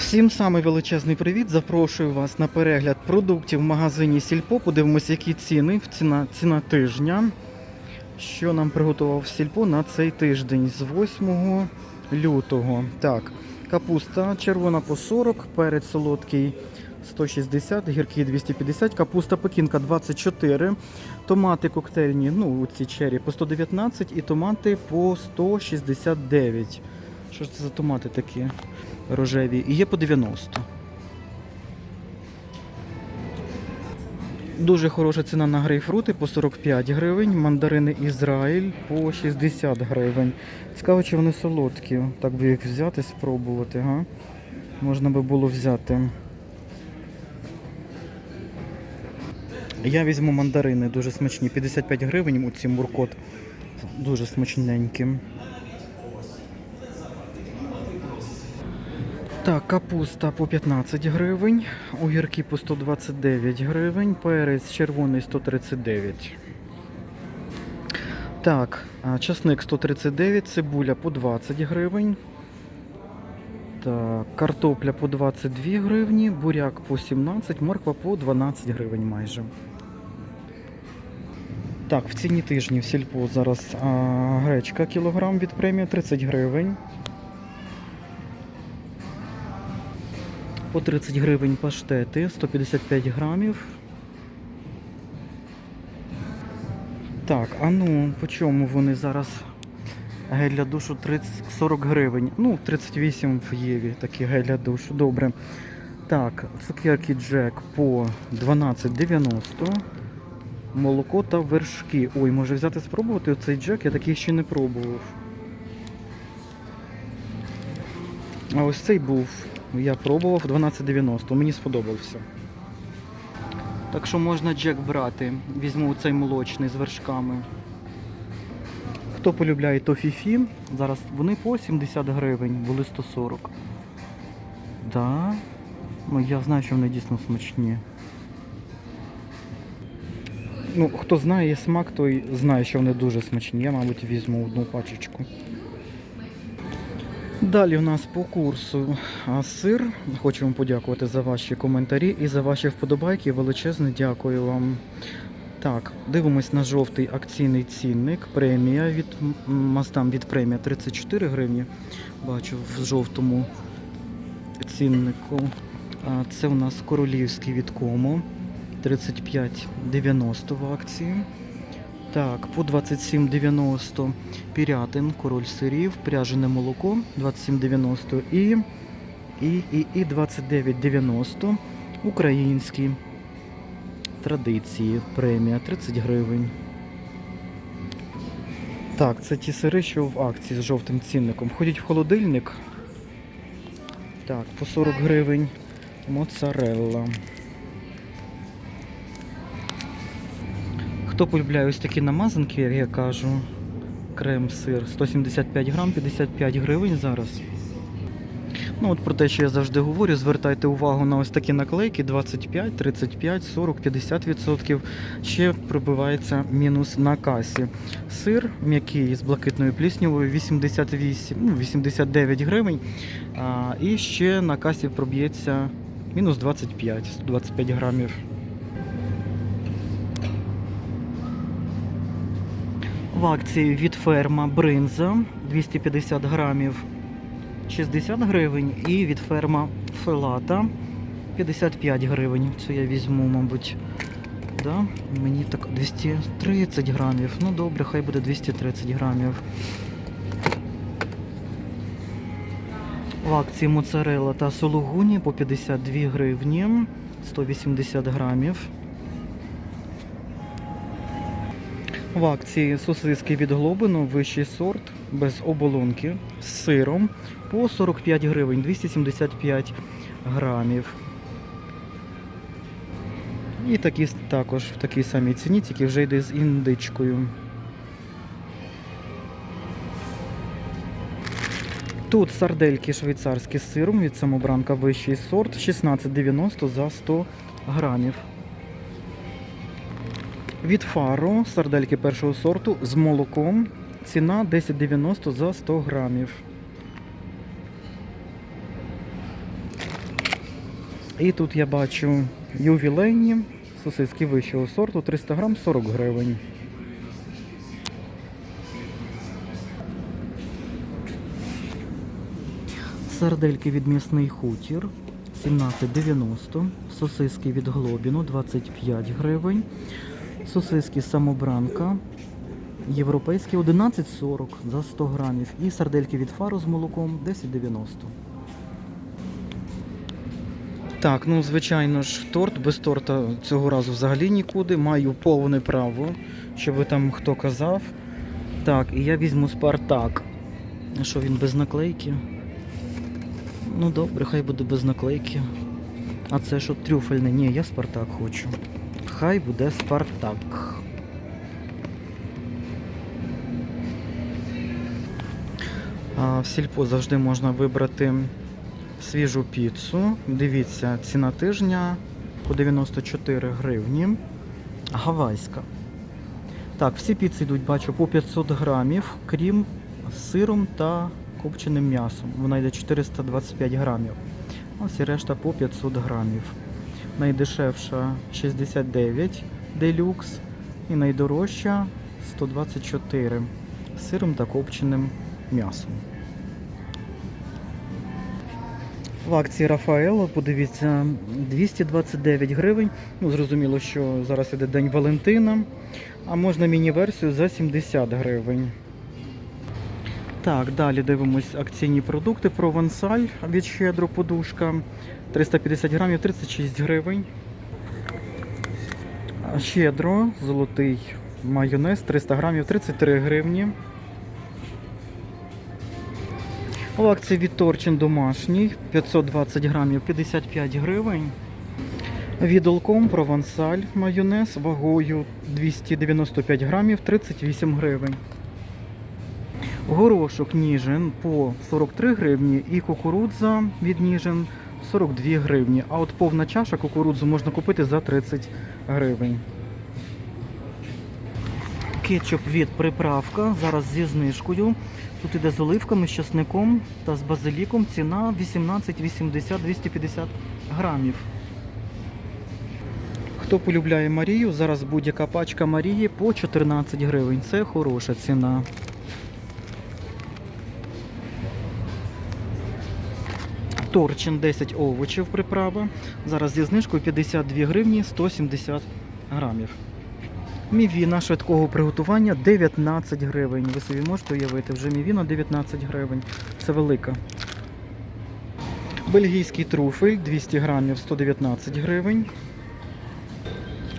Всім самий величезний привіт. Запрошую вас на перегляд продуктів в магазині Сільпо. Подивимося, які ціни, ціна, ціна тижня. Що нам приготував Сільпо на цей тиждень з 8 лютого. Так, капуста червона по 40, перець солодкий 160, гіркий 250, капуста пекінка 24, томати коктейльні, ну ці чері по 119 і томати по 169. Що ж це за томати такі? Рожеві і є по 90. Дуже хороша ціна на грейпфрути по 45 гривень, мандарини Ізраїль по 60 гривень. Цікаво, чи вони солодкі. Так би їх взяти, спробувати, га? Можна би було взяти. Я візьму мандарини, дуже смачні. 55 гривень у ці муркот. Дуже смачненькі. Так, капуста по 15 гривень, огірки по 129 гривень, перець червоний 139. Так, часник 139, цибуля по 20 гривень. Так, картопля по 22 гривні, буряк по 17, морква по 12 гривень майже. Так, в ціні тижні в сільпо зараз а, гречка кілограм від премії 30 гривень. По 30 гривень паштети, 155 грамів. Так, а ну, по чому вони зараз? Гель для душу 30, 40 гривень. Ну, 38 в Єві, такі гель для душу. Добре. Так, цукерки Джек по 12,90. Молоко та вершки. Ой, може взяти спробувати оцей джек, я такий ще не пробував. А ось цей був. Я пробував 12,90, мені сподобався. Так що можна джек брати. Візьму цей молочний з вершками. Хто полюбляє тофіфі, зараз вони по 70 гривень, були 140. Да. Ну я знаю, що вони дійсно смачні. Ну, хто знає смак, той знає, що вони дуже смачні. Я, мабуть, візьму одну пачечку. Далі у нас по курсу сир. Хочу вам подякувати за ваші коментарі і за ваші вподобайки. Величезне дякую вам. Так, дивимось на жовтий акційний цінник. Премія від мастам від премія 34 гривні. Бачу в жовтому ціннику. Це у нас королівський від Комо 35,90 в акції. Так, по 27,90 пірятин, король сирів, пряжене молоко 27,90 і, і, і, і 29,90 українські традиції, премія 30 гривень. Так, це ті сири, що в акції з жовтим цінником. Входять в холодильник. Так, по 40 гривень моцарелла. Хто полюбляє ось такі намазанки, як я кажу, крем-сир 175 грам, 55 гривень зараз. Ну от про те, що я завжди говорю, звертайте увагу на ось такі наклейки 25, 35, 40, 50%. Ще пробивається мінус на касі. Сир м'який з блакитною пліснявою 88, ну, 89 гривень. А, і ще на касі проб'ється мінус 25, 125 грамів. В акції від ферма бринза 250 грамів 60 гривень і від ферма фелата 55 гривень. Це я візьму, мабуть. Да? Мені так 230 грамів. Ну добре, хай буде 230 грамів. В акції моцарелла та сулугуні по 52 гривні 180 грамів. В акції сосиски від Глобину, вищий сорт, без оболонки, з сиром по 45 гривень, 275 грамів. І такі також в такій самій ціні, тільки вже йде з індичкою. Тут сардельки швейцарські з сиром від самобранка вищий сорт 16,90 за 100 грамів. Від фару сардельки першого сорту з молоком. Ціна 10,90 за 100 грамів. І тут я бачу ювілейні сосиски вищого сорту 300 грам 40 гривень. Сардельки від м'ясний хутір 17,90. Сосиски від Глобіну 25 гривень. Сосиски самобранка європейські 11,40 за 100 грамів. І сардельки від фару з молоком 10,90. Так, ну звичайно ж, торт без торта цього разу взагалі нікуди. Маю повне право, щоб там хто казав. Так, і я візьму Спартак. Що він без наклейки? Ну добре, хай буде без наклейки. А це що трюфельне? Ні, я Спартак хочу. Хай буде Спартак. В сільпо завжди можна вибрати свіжу піцу. Дивіться, ціна тижня по 94 гривні. Гавайська. Так, всі піци йдуть, бачу, по 500 грамів, крім сиром та копченим м'ясом. Вона йде 425 грамів. А всі решта по 500 грамів. Найдешевша 69 делюкс і найдорожча 124 з сиром та копченим м'ясом. В акції Рафаело, подивіться, 229 гривень. Ну, зрозуміло, що зараз іде День Валентина, а можна міні-версію за 70 гривень. Так, далі дивимось акційні продукти. Провансаль від щедро подушка. 350 грамів 36 гривень. Щедро, золотий майонез 300 грамів 33 гривні. У акції від домашній 520 грамів 55 гривень. Від Олком провансаль майонез вагою 295 грамів 38 гривень. Горошок ніжин по 43 гривні і кукурудза від ніжин 42 гривні. А от повна чаша кукурудзу можна купити за 30 гривень. Кетчуп від приправка зараз зі знижкою. Тут іде з оливками, з часником та з базиліком. Ціна 18,80 250 грамів. Хто полюбляє Марію, зараз будь-яка пачка Марії по 14 гривень. Це хороша ціна. Торчин 10 овочів приправа. Зараз зі знижкою 52 гривні 170 грамів. Мівіна швидкого приготування 19 гривень. Ви собі можете уявити, вже мівіна 19 гривень. Це велика. Бельгійський труфель 200 грамів 119 гривень.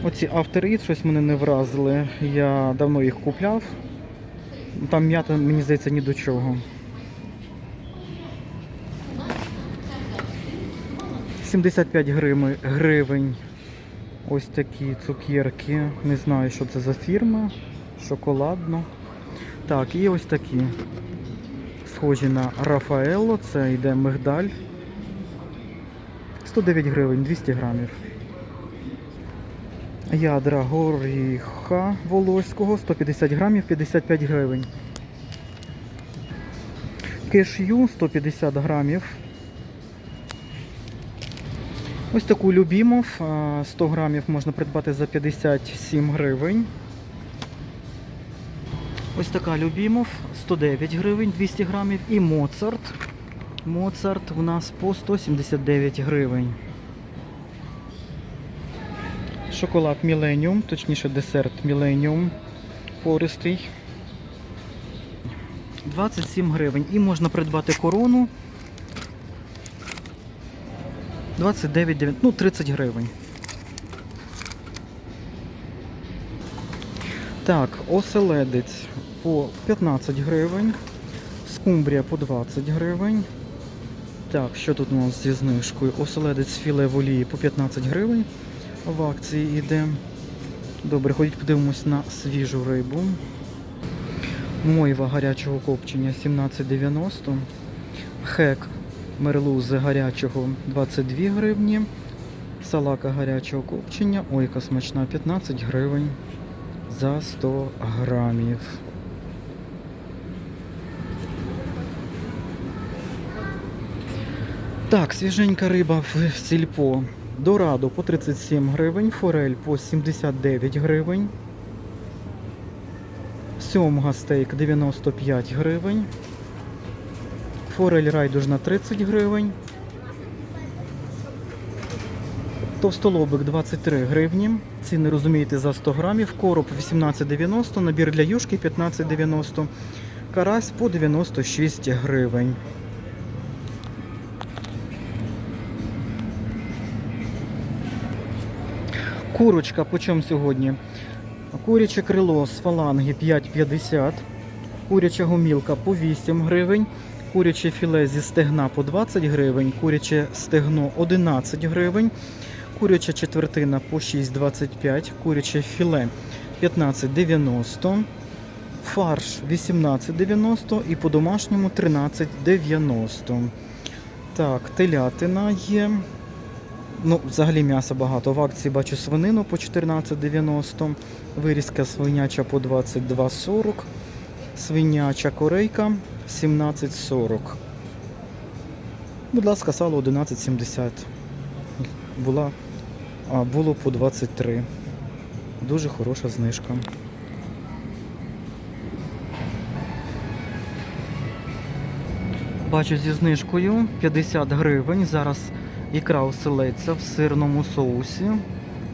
Оці After Eat щось мене не вразили. Я давно їх купляв. Там м'ята, мені здається, ні до чого. 75 гривень. Ось такі цукерки. Не знаю, що це за фірма. Шоколадно. Так, і ось такі. Схожі на Рафаело. Це йде мигдаль. 109 гривень, 200 грамів. Ядра горіха волоського 150 грамів, 55 гривень. Кешю 150 грамів. Ось таку любімов 100 грамів можна придбати за 57 гривень. Ось така любімов 109 гривень 200 грамів. І Моцарт. Моцарт у нас по 179 гривень. Шоколад Millennium, точніше десерт Millennium пористий. 27 гривень. І можна придбати корону 29, ну 30 гривень. Так, оселедець по 15 гривень, скумбрія по 20 гривень. Так, що тут у нас зі знижкою? Оселедець філе в олії по 15 гривень. В акції йде. Добре, ходіть подивимось на свіжу рибу. Мойва гарячого копчення 17,90. Хек мерлузи гарячого 22 гривні. Салака гарячого копчення. Ой, яка смачна 15 гривень за 100 грамів. Так, свіженька риба в сільпо. Дорадо по 37 гривень, форель по 79 гривень. Сьомга стейк 95 гривень. Форель райдужна 30 гривень. Товстолобик 23 гривні. Ціни розумієте за 100 грамів. Короб 18,90, набір для юшки 15,90. Карась по 96 гривень. Курочка по чому сьогодні? Куряче крило з фаланги 5,50. Куряча гомілка по 8 гривень. Куряче філе зі стегна по 20 гривень. Куряче стегно 11 гривень. Куряча четвертина по 6,25. Куряче філе 15,90. Фарш 18,90 і по-домашньому 13,90. Так, телятина є. Ну, взагалі м'яса багато. В акції бачу свинину по 14,90, вирізка свиняча по 22,40, свиняча корейка 17,40. Будь ласка, сало 11,70. Була, а, було по 23. Дуже хороша знижка. Бачу зі знижкою 50 гривень. Зараз ікра оселедця в сирному соусі.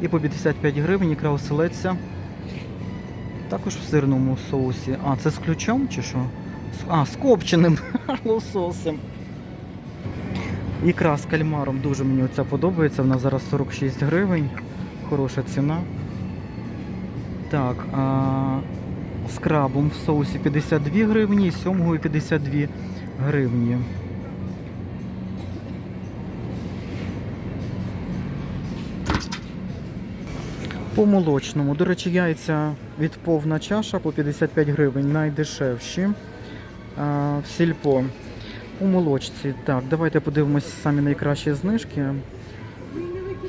І по 55 гривень ікра оселедця також в сирному соусі. А, це з ключом чи що? А, з копченим лососем. Ікра з кальмаром дуже мені оця подобається. Вона зараз 46 гривень. Хороша ціна. Так, а з крабом в соусі 52 гривні з сьомгою 52 гривні. По молочному. До речі, яйця від повна чаша по 55 гривень, найдешевші. В сільпо. У молочці. Так, давайте подивимось самі найкращі знижки.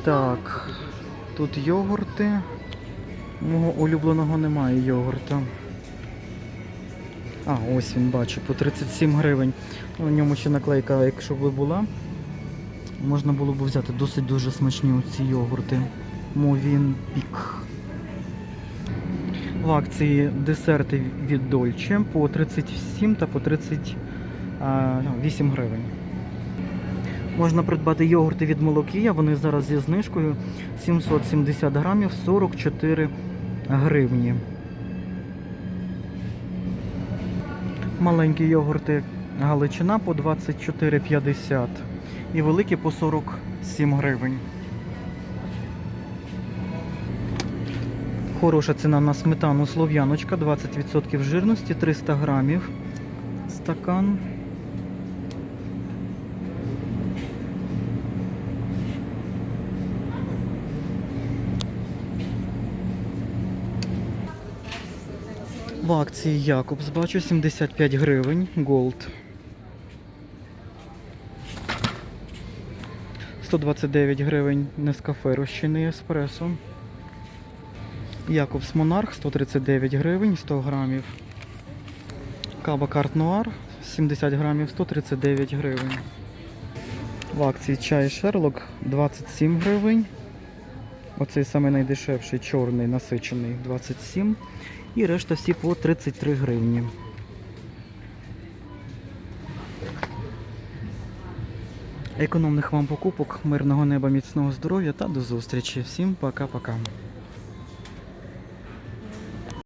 Так, тут йогурти. Мого улюбленого немає йогурта. А, ось він бачу, по 37 гривень. У ньому ще наклейка, якщо б була, можна було б взяти досить дуже смачні ці йогурти. Мовін пік. В акції десерти від Дольче по 37 та по 38 гривень. Можна придбати йогурти від Молокія, вони зараз зі знижкою 770 грамів 44 гривні. Маленькі йогурти Галичина по 24,50 і великі по 47 гривень. Хороша ціна на сметану слов'яночка, 20% жирності, 300 грамів. Стакан. В акції Якобс бачу 75 гривень. Голд. 129 гривень Нескафе розчинний еспресо. Якобс Монарх 139 гривень 100 грамів. Кава Карт Нуар 70 грамів 139 гривень. В акції чай Шерлок 27 гривень. Оцей самий найдешевший чорний насичений 27. І решта всі по 33 гривні. Економних вам покупок, мирного неба, міцного здоров'я та до зустрічі. Всім пока-пока.